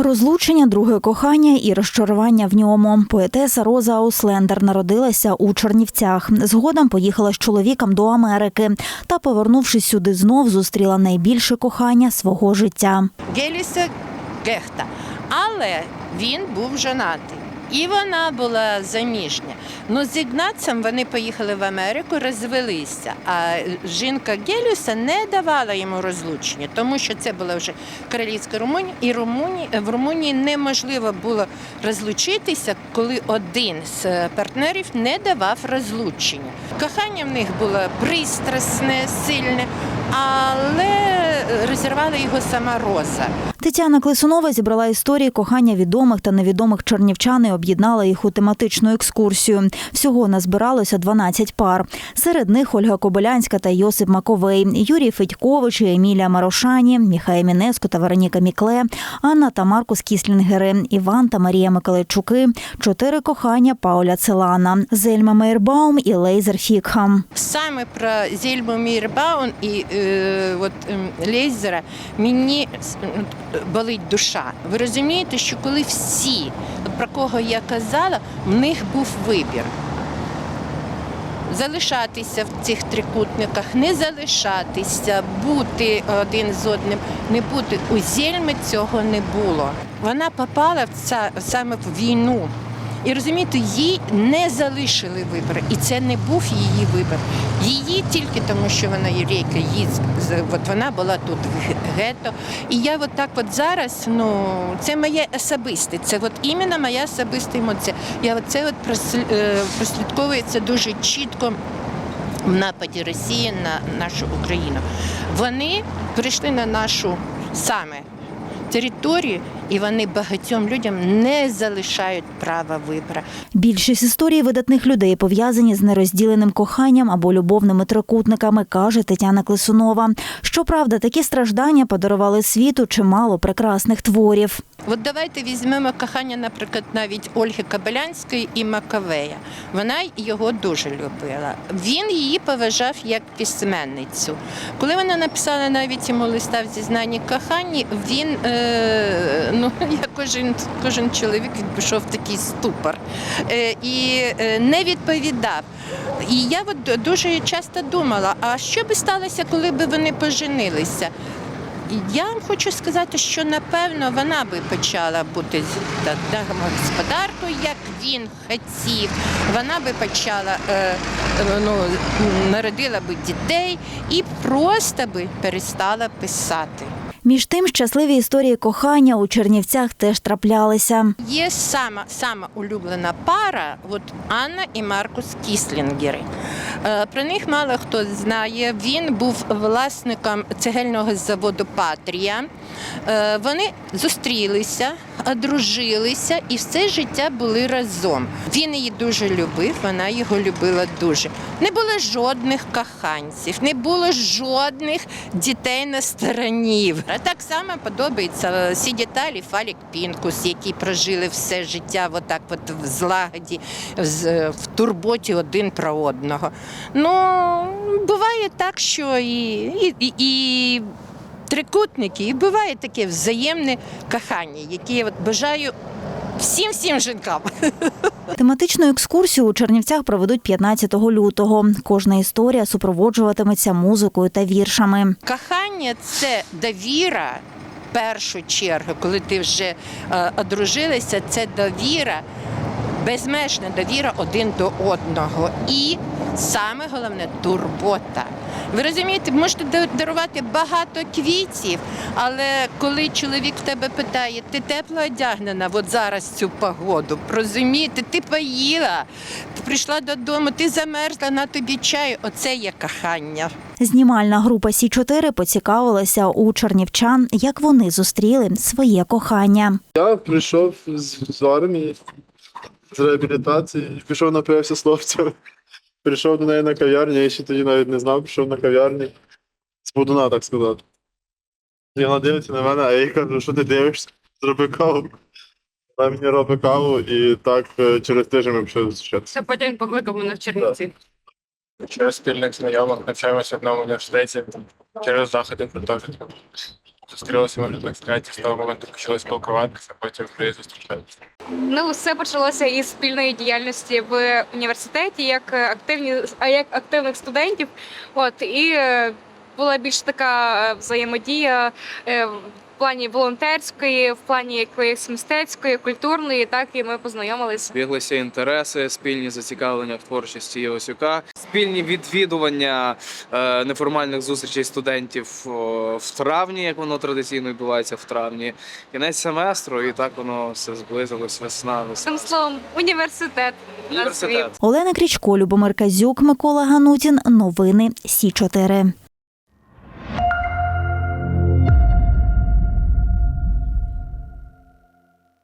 Розлучення, друге кохання і розчарування в ньому. Поетеса Роза Ауслендер народилася у Чернівцях. Згодом поїхала з чоловіком до Америки та, повернувшись сюди, знов зустріла найбільше кохання свого життя. Геліса Гехта. Але він був женатий. І вона була заміжня. Ну, з Ігнацем вони поїхали в Америку, розвелися. А жінка Геліуса не давала йому розлучення, тому що це була вже королівська Румунія, і Румунії, в Румунії неможливо було розлучитися, коли один з партнерів не давав розлучення. Кохання в них було пристрасне, сильне, але розірвала його сама Роза. Тетяна Клисунова зібрала історії кохання відомих та невідомих чернівчан і об'єднала їх у тематичну екскурсію. Всього назбиралося 12 пар. Серед них Ольга Кобилянська та Йосип Маковей, Юрій Федькович Емілія Марошані, Міхай Мінеско та Вероніка Мікле, Анна та Маркус Кіслінгери, Іван та Марія Миколайчуки, чотири кохання Пауля Целана, Зельма Мейербаум і Лейзер Фікхам. Саме про Зельму Мірбаун і е, от, ем, Лейзера мені болить душа. Ви розумієте, що коли всі, про кого я казала, в них був вибір. Залишатися в цих трикутниках, не залишатися, бути один з одним, не бути. У Зельми цього не було. Вона попала в ця, саме в війну. І розумієте, їй не залишили вибір. І це не був її вибір. Її тільки тому, що вона єврейка, її от вона була тут гетто. І я от так от зараз, ну це моє особисте, це от іменно моя особиста емоція. Я от це от е, прослідковується дуже чітко в нападі Росії на нашу Україну. Вони прийшли на нашу саме територію, і вони багатьом людям не залишають права вибору. Більшість історій видатних людей пов'язані з нерозділеним коханням або любовними трикутниками, каже Тетяна Клисунова. Щоправда, такі страждання подарували світу чимало прекрасних творів. От давайте візьмемо кохання, наприклад, навіть Ольги Кабелянської і Макавея. Вона його дуже любила. Він її поважав як письменницю. Коли вона написала навіть йому листа в зізнанні коханні, він е, ну як кожен, кожен чоловік пішов в такий ступор е, і е, не відповідав. І я от дуже часто думала, а що би сталося, коли б вони поженилися? Я вам хочу сказати, що напевно вона би почала бути домогосподаркою, як він хотів. Вона би почала е, ну, народила би дітей і просто би перестала писати. Між тим, щасливі історії кохання у Чернівцях теж траплялися. Є сама, сама улюблена пара, от Анна і Маркус Кіслінгери. Е, Про них мало хто знає. Він був власником цегельного заводу Патрія. Е, Вони зустрілися, одружилися і все життя були разом. Він її дуже любив, вона його любила дуже. Не було жодних коханців, не було жодних дітей на стороні. А так само подобається всі деталі Фалік Пінкус, які прожили все життя отак от в злагоді, в турботі один про одного. Ну, буває так, що і, і, і трикутники, і буває таке взаємне кохання, яке я от бажаю всім всім жінкам. Тематичну екскурсію у Чернівцях проведуть 15 лютого. Кожна історія супроводжуватиметься музикою та віршами. Кохання це довіра. В першу чергу, коли ти вже е, одружилися, це довіра, безмежна довіра один до одного. І саме головне турбота. Ви розумієте, можете дарувати багато квітів, але коли чоловік в тебе питає, ти тепло одягнена от зараз цю погоду, розумієте, ти поїла, ти прийшла додому, ти замерзла на тобі чаю. Оце є кохання. Знімальна група Сі 4 поцікавилася у чернівчан, як вони зустріли своє кохання. Я прийшов з, армії, з реабілітації, пішов напився з хлопцем. Прийшов до неї на кав'ярню, я ще тоді навіть не знав, пішов на кав'ярні. З будуна, так сказати. І вона дивиться на мене, а я їй кажу, що ти дивишся? Зроби каву. Вона мені робить каву, і так е, через тиждень ми почали зустрічатися. Це потім покликав мене в Чернівці. Через спільних знайомих навчаємося в одному університеті через заходи фотографії. Зустрілися, в сказати, з того моменту почали спілкуватися, потім вже зустрічатися. Ну, все почалося із спільної діяльності в університеті, як активні а як активних студентів. От і е, була більш така е, взаємодія е, в плані волонтерської, в плані якоїсь мистецької, культурної. Так і ми познайомилися. Збіглися інтереси, спільні зацікавлення в творчості Євсюка, спільні відвідування е, неформальних зустрічей студентів о, в травні, як воно традиційно відбувається в травні. Кінець семестру, і так воно все зблизилось весна. весна. Цим словом, університет. Університет. Олена Крічко, Любомир Казюк, Микола Ганутін. Новини Сі 4